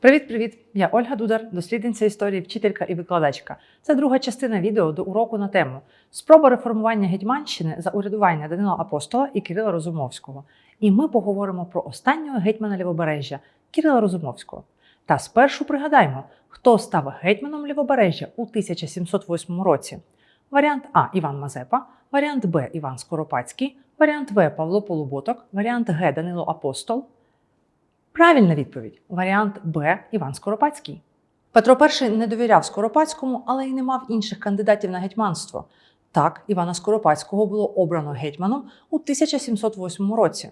Привіт-привіт! Я Ольга Дудар, дослідниця історії, вчителька і викладачка. Це друга частина відео до уроку на тему Спроба реформування Гетьманщини за урядування Данила Апостола і Кирила Розумовського. І ми поговоримо про останнього гетьмана Лівобережжя Кирила Розумовського. Та спершу пригадаємо, хто став гетьманом Лівобережжя у 1708 році. Варіант А Іван Мазепа, варіант Б Іван Скоропадський, варіант В Павло Полуботок, варіант Г Данило Апостол. Правильна відповідь варіант Б Іван Скоропадський. Петро І не довіряв Скоропадському, але й не мав інших кандидатів на гетьманство. Так, Івана Скоропадського було обрано гетьманом у 1708 році.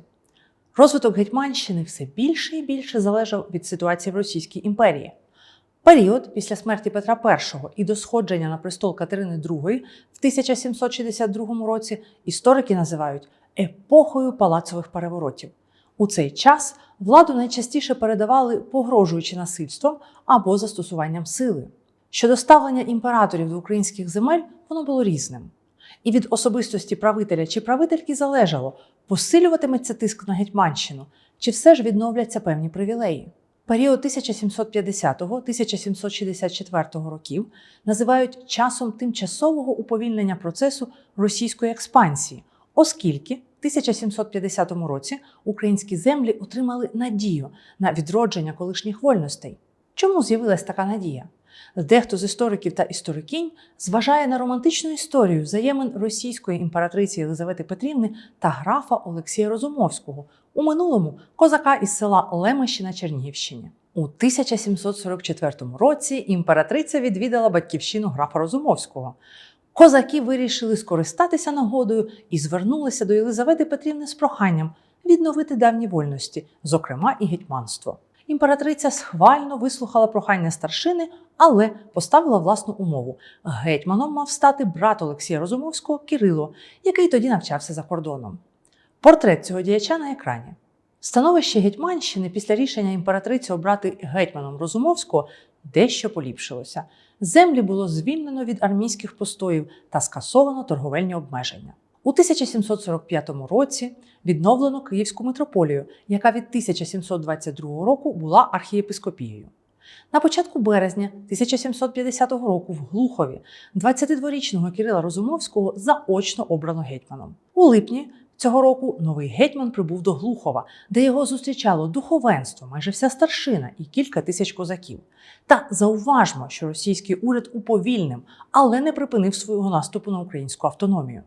Розвиток Гетьманщини все більше і більше залежав від ситуації в Російській імперії. Період після смерті Петра І і до сходження на престол Катерини II в 1762 році історики називають епохою палацових переворотів. У цей час владу найчастіше передавали, погрожуючи насильством або застосуванням сили. Щодо ставлення імператорів до українських земель, воно було різним. І від особистості правителя чи правительки залежало, посилюватиметься тиск на Гетьманщину, чи все ж відновляться певні привілеї. Період 1750-1764 років називають часом тимчасового уповільнення процесу російської експансії, оскільки 1750 році українські землі отримали надію на відродження колишніх вольностей. Чому з'явилась така надія? Дехто з істориків та історикінь зважає на романтичну історію взаємин російської імператриці Єлизавети Петрівни та графа Олексія Розумовського, у минулому козака із села Лемеші на Чернігівщині. У 1744 році імператриця відвідала батьківщину графа Розумовського. Козаки вирішили скористатися нагодою і звернулися до Єлизавети Петрівни з проханням відновити давні вольності, зокрема і гетьманство. Імператриця схвально вислухала прохання старшини, але поставила власну умову. Гетьманом мав стати брат Олексія Розумовського Кирило, який тоді навчався за кордоном. Портрет цього діяча на екрані. Становище Гетьманщини після рішення імператриці обрати гетьманом Розумовського дещо поліпшилося. Землі було звільнено від армійських постоїв та скасовано торговельні обмеження. У 1745 році відновлено Київську митрополію, яка від 1722 року була архієпископією. На початку березня 1750 року в Глухові 22-річного Кирила Розумовського заочно обрано гетьманом. У липні цього року новий гетьман прибув до Глухова, де його зустрічало духовенство, майже вся старшина і кілька тисяч козаків. Та зауважмо, що російський уряд уповільнив, але не припинив свого наступу на українську автономію.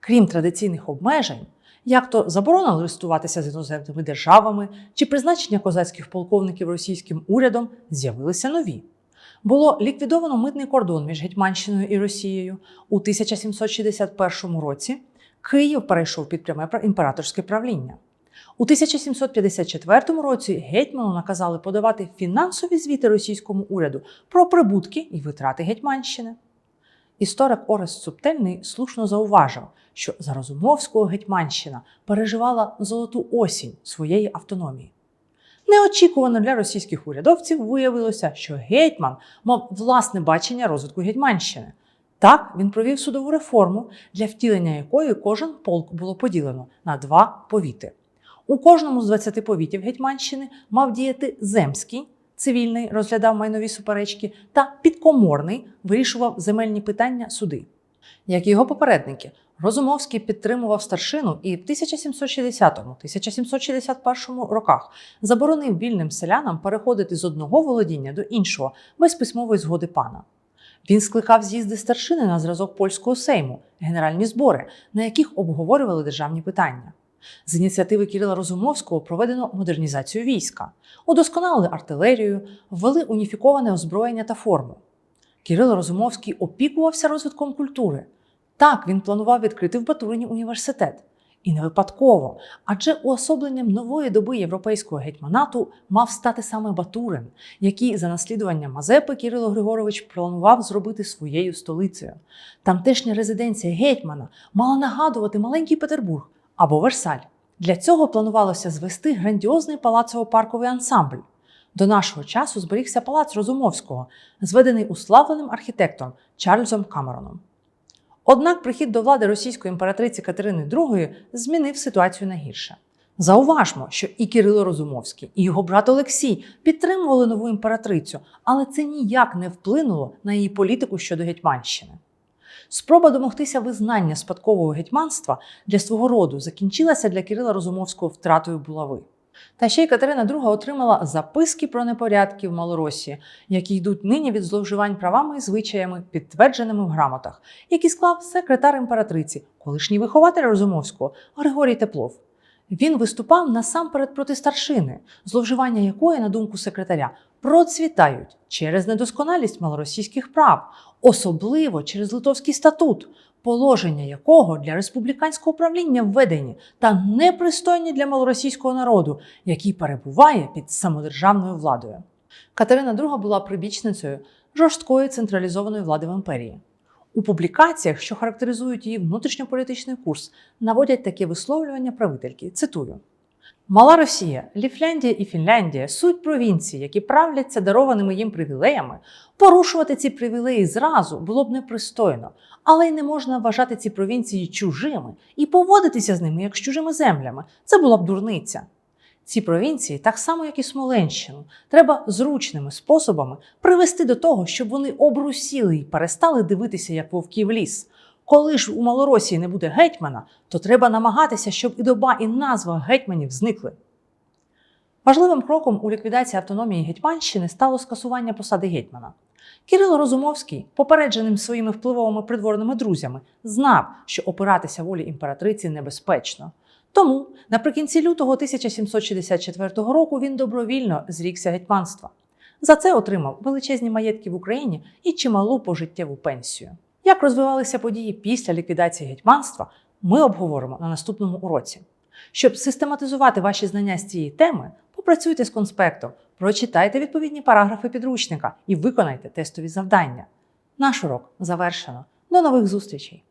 Крім традиційних обмежень, як то заборона листуватися з іноземними державами чи призначення козацьких полковників російським урядом, з'явилися нові. Було ліквідовано митний кордон між Гетьманщиною і Росією. У 1761 році Київ перейшов під пряме імператорське правління. У 1754 році гетьману наказали подавати фінансові звіти російському уряду про прибутки і витрати Гетьманщини. Історик Орест Субтельний слушно зауважив, що за Розумовського Гетьманщина переживала золоту осінь своєї автономії. Неочікувано для російських урядовців виявилося, що гетьман мав власне бачення розвитку Гетьманщини. Так, він провів судову реформу, для втілення якої кожен полк було поділено на два повіти. У кожному з 20 повітів Гетьманщини мав діяти земський, цивільний розглядав майнові суперечки, та підкоморний вирішував земельні питання суди. Як і його попередники, Розумовський підтримував старшину і в 1760-1761 роках заборонив вільним селянам переходити з одного володіння до іншого без письмової згоди пана. Він скликав з'їзди старшини на зразок польського сейму, генеральні збори, на яких обговорювали державні питання. З ініціативи Кирила Розумовського проведено модернізацію війська, удосконалили артилерію, ввели уніфіковане озброєння та форму. Кирило Розумовський опікувався розвитком культури. Так, він планував відкрити в Батурині університет. І не випадково, адже уособленням нової доби європейського гетьманату мав стати саме Батурин, який за наслідуванням Мазепи Кирило Григорович планував зробити своєю столицею. Тамтешня резиденція гетьмана мала нагадувати маленький Петербург або Версаль. Для цього планувалося звести грандіозний палацово-парковий ансамбль. До нашого часу зберігся палац Розумовського, зведений уславленим архітектором Чарльзом Камероном. Однак прихід до влади російської імператриці Катерини II змінив ситуацію на гірше. Зауважмо, що і Кирило Розумовський, і його брат Олексій підтримували нову імператрицю, але це ніяк не вплинуло на її політику щодо Гетьманщини. Спроба домогтися визнання спадкового гетьманства для свого роду закінчилася для Кирила Розумовського втратою булави. Та ще й Катерина II отримала записки про непорядки в Малоросії, які йдуть нині від зловживань правами і звичаями, підтвердженими в грамотах, які склав секретар імператриці, колишній вихователь Розумовського Григорій Теплов. Він виступав насамперед проти старшини, зловживання якої, на думку секретаря, процвітають через недосконалість малоросійських прав, особливо через Литовський статут, положення якого для республіканського правління введені та непристойні для малоросійського народу, який перебуває під самодержавною владою. Катерина II була прибічницею жорсткої централізованої влади в імперії. У публікаціях, що характеризують її внутрішньополітичний курс, наводять таке висловлювання правительки. Цитую: Мала Росія, Ліфляндія і Фінляндія суть провінції, які правляться дарованими їм привілеями. Порушувати ці привілеї зразу було б непристойно, але й не можна вважати ці провінції чужими і поводитися з ними як з чужими землями. Це була б дурниця. Ці провінції, так само як і Смоленщину, треба зручними способами привести до того, щоб вони обрусіли і перестали дивитися, як вовки в ліс. Коли ж у Малоросії не буде гетьмана, то треба намагатися, щоб і доба, і назва гетьманів зникли. Важливим кроком у ліквідації автономії Гетьманщини стало скасування посади гетьмана. Кирило Розумовський, попередженим своїми впливовими придворними друзями, знав, що опиратися волі імператриці небезпечно. Тому наприкінці лютого 1764 року він добровільно зрікся гетьманства. За це отримав величезні маєтки в Україні і чималу пожиттєву пенсію. Як розвивалися події після ліквідації гетьманства, ми обговоримо на наступному уроці. Щоб систематизувати ваші знання з цієї теми, попрацюйте з конспектом, прочитайте відповідні параграфи підручника і виконайте тестові завдання. Наш урок завершено. До нових зустрічей!